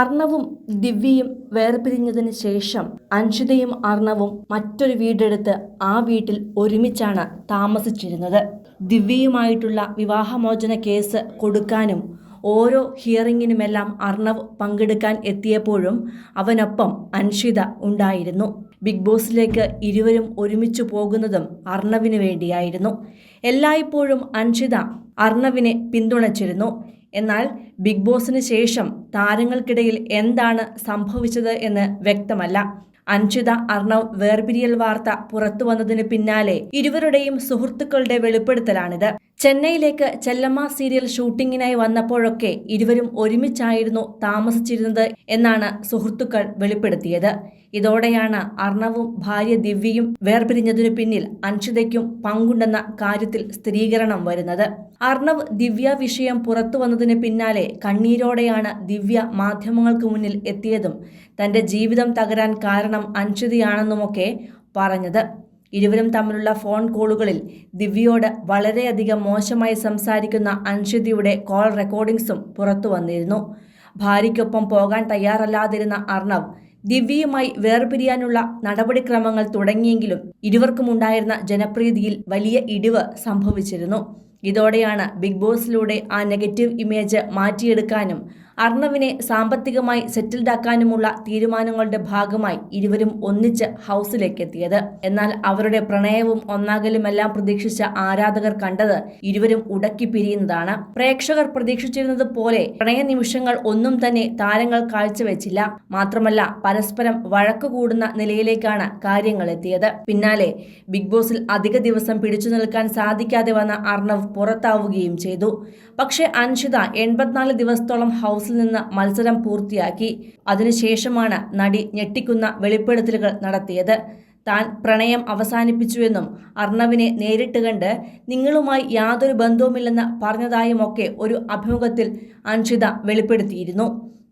അർണവും ദിവ്യയും വേർപിരിഞ്ഞതിന് ശേഷം അൻഷിതയും അർണവും മറ്റൊരു വീടെടുത്ത് ആ വീട്ടിൽ ഒരുമിച്ചാണ് താമസിച്ചിരുന്നത്. ദിവ്യയുമായിട്ടുള്ള വിവാഹമോചന കേസ് കൊടുക്കാനും ഓരോ ഹിയറിങ്ങിനുമെല്ലാം അർണവ് പങ്കെടുക്കാൻ എത്തിയപ്പോഴും അവനൊപ്പം അൻഷിത ഉണ്ടായിരുന്നു. ബിഗ് ബോസിലേക്ക് ഇരുവരും ഒരുമിച്ച് പോകുന്നതും അർണവിന് വേണ്ടിയായിരുന്നു. എല്ലായ്പ്പോഴും അൻഷിത അർണവിനെ പിന്തുണച്ചിരുന്നു. എന്നാൽ ബിഗ് ബോസിന് ശേഷം താരങ്ങൾക്കിടയിൽ എന്താണ് സംഭവിച്ചത് എന്ന് വ്യക്തമല്ല. അൻഷിത അർണവ് വേർപിരിയൽ വാർത്ത പുറത്തു വന്നതിന് പിന്നാലെ ഇരുവരുടെയും സുഹൃത്തുക്കളുടെ വെളിപ്പെടുത്തലാണിത്. ചെന്നൈയിലേക്ക് ചെല്ലമ്മ സീരിയൽ ഷൂട്ടിങ്ങിനായി വന്നപ്പോഴൊക്കെ ഇരുവരും ഒരുമിച്ചായിരുന്നു താമസിച്ചിരുന്നത് എന്നാണ് സുഹൃത്തുക്കൾ വെളിപ്പെടുത്തിയത്. ഇതോടെയാണ് അർണവും ഭാര്യ ദിവ്യയും വേർപിരിഞ്ഞതിനു പിന്നിൽ അൻഷിതയ്ക്കും പങ്കുണ്ടെന്ന കാര്യത്തിൽ സ്ഥിരീകരണം വരുന്നത്. അർണവ് ദിവ്യ വിഷയം പുറത്തു വന്നതിന് പിന്നാലെ കണ്ണീരോടെയാണ് ദിവ്യ മാധ്യമങ്ങൾക്ക് മുന്നിൽ എത്തിയതും തന്റെ ജീവിതം തകരാൻ കാരണം അൻഷിതയാണെന്നുമൊക്കെ പറഞ്ഞത്. ഇരുവരും തമ്മിലുള്ള ഫോൺ കോളുകളിൽ ദിവ്യയോട് വളരെയധികം മോശമായി സംസാരിക്കുന്ന അൻഷിതയുടെ കോൾ റെക്കോർഡിംഗ്സും പുറത്തു വന്നിരുന്നു. ഭാര്യയ്ക്കൊപ്പം പോകാൻ തയ്യാറല്ലാതിരുന്ന അർണവ് ദിവ്യയുമായി വേർപിരിയാനുള്ള നടപടിക്രമങ്ങൾ തുടങ്ങിയെങ്കിലും ഇരുവർക്കുമുണ്ടായിരുന്ന ജനപ്രീതിയിൽ വലിയ ഇടിവ് സംഭവിച്ചിരുന്നു. ഇതോടെയാണ് ബിഗ് ബോസിലൂടെ ആ നെഗറ്റീവ് ഇമേജ് മാറ്റിയെടുക്കാനും അർണവിനെ സാമ്പത്തികമായി സെറ്റിൽഡാക്കാനുമുള്ള തീരുമാനങ്ങളുടെ ഭാഗമായി ഇരുവരും ഒന്നിച്ച് ഹൗസിലേക്ക് എത്തിയത് എന്നാൽ അവരുടെ പ്രണയവും ഒന്നാകലുമെല്ലാം പ്രതീക്ഷിച്ച ആരാധകർ കണ്ടത് ഇരുവരും ഉടക്കി പിരിയുന്നതാണ്. പ്രേക്ഷകർ പ്രതീക്ഷിച്ചിരുന്നത് പോലെ പ്രണയ നിമിഷങ്ങൾ ഒന്നും തന്നെ താരങ്ങൾ കാഴ്ചവെച്ചില്ല. മാത്രമല്ല പരസ്പരം വഴക്കുകൂടുന്ന നിലയിലേക്കാണ് കാര്യങ്ങൾ എത്തിയത്. പിന്നാലെ ബിഗ് ബോസിൽ അധിക ദിവസം പിടിച്ചു നിൽക്കാൻ സാധിക്കാതെ വന്ന അർണവ് പുറത്താവുകയും ചെയ്തു. പക്ഷേ അൻഷിത എൺപത്തിനാല് ദിവസത്തോളം ഹൗസിൽ നിന്ന് മത്സരം പൂർത്തിയാക്കി. അതിനുശേഷമാണ് നടി ഞെട്ടിക്കുന്ന വെളിപ്പെടുത്തലുകൾ നടത്തിയത്. താൻ പ്രണയം അവസാനിപ്പിച്ചുവെന്നും അർണവിനെ നേരിട്ട് കണ്ട് നിങ്ങളുമായി യാതൊരു ബന്ധവുമില്ലെന്ന് പറഞ്ഞതായുമൊക്കെ ഒരു അഭിമുഖത്തിൽ അൻഷിത വെളിപ്പെടുത്തിയിരുന്നു.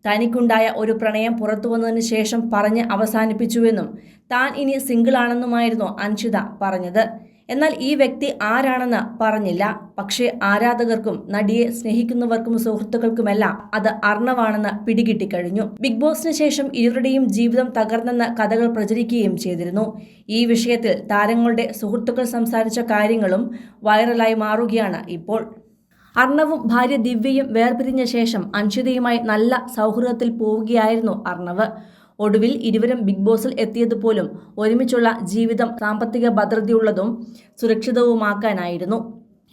തനിക്കുണ്ടായ ഒരു പ്രണയം പുറത്തു വന്നതിന് ശേഷം പറഞ്ഞ് അവസാനിപ്പിച്ചുവെന്നും താൻ ഇനി സിംഗിളാണെന്നുമായിരുന്നു അൻഷിത പറഞ്ഞത്. എന്നാൽ ഈ വ്യക്തി ആരാണെന്ന് പറഞ്ഞില്ല. പക്ഷേ ആരാധകർക്കും നടിയെ സ്നേഹിക്കുന്നവർക്കും സുഹൃത്തുക്കൾക്കുമെല്ലാം അത് അർണവാണെന്ന് പിടികിട്ടിക്കഴിഞ്ഞു. ബിഗ് ബോസിന് ശേഷം ഇരുവരുടെയും ജീവിതം തകർന്നെന്ന കഥകൾ പ്രചരിക്കുകയും ചെയ്തിരുന്നു. ഈ വിഷയത്തിൽ താരങ്ങളുടെ സുഹൃത്തുക്കൾ സംസാരിച്ച കാര്യങ്ങളും വൈറലായി മാറുകയാണ് ഇപ്പോൾ. അർണവും ഭാര്യ ദിവ്യയും വേർപിരിഞ്ഞ ശേഷം അൻഷിതയുമായി നല്ല സൗഹൃദത്തിൽ പോവുകയായിരുന്നു അർണവ്. ഒടുവിൽ ഇരുവരും ബിഗ് ബോസിൽ എത്തിയതുപോലും ഒരുമിച്ചുള്ള ജീവിതം സാമ്പത്തിക ഭദ്രതയുള്ളതും സുരക്ഷിതവുമാക്കാനായിരുന്നു.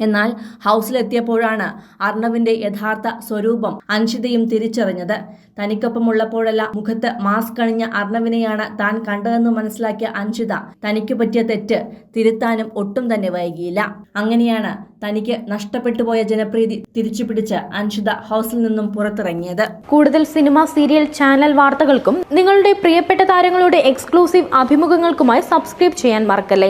എന്നാൽ ഹൗസിലെത്തിയപ്പോഴാണ് അർണവിന്റെ യഥാർത്ഥ സ്വരൂപം അൻഷിതയും തിരിച്ചറിഞ്ഞത്. തനിക്കൊപ്പമുള്ളപ്പോഴല്ല മുഖത്ത് മാസ്ക് അണിഞ്ഞ അർണവിനെയാണ് താൻ കണ്ടതെന്ന് മനസ്സിലാക്കിയ അൻഷിത തനിക്ക് പറ്റിയ തെറ്റ് തിരുത്താനും ഒട്ടും തന്നെ വൈകിയില്ല. അങ്ങനെയാണ് തനിക്ക് നഷ്ടപ്പെട്ടു പോയ ജനപ്രീതി തിരിച്ചു പിടിച്ച് അൻഷിത ഹൗസിൽ നിന്നും പുറത്തിറങ്ങിയത്. കൂടുതൽ സിനിമ സീരിയൽ ചാനൽ വാർത്തകൾക്കും നിങ്ങളുടെ പ്രിയപ്പെട്ട താരങ്ങളുടെ എക്സ്ക്ലൂസീവ് അഭിമുഖങ്ങൾക്കുമായി സബ്സ്ക്രൈബ് ചെയ്യാൻ മറക്കല്ലേ?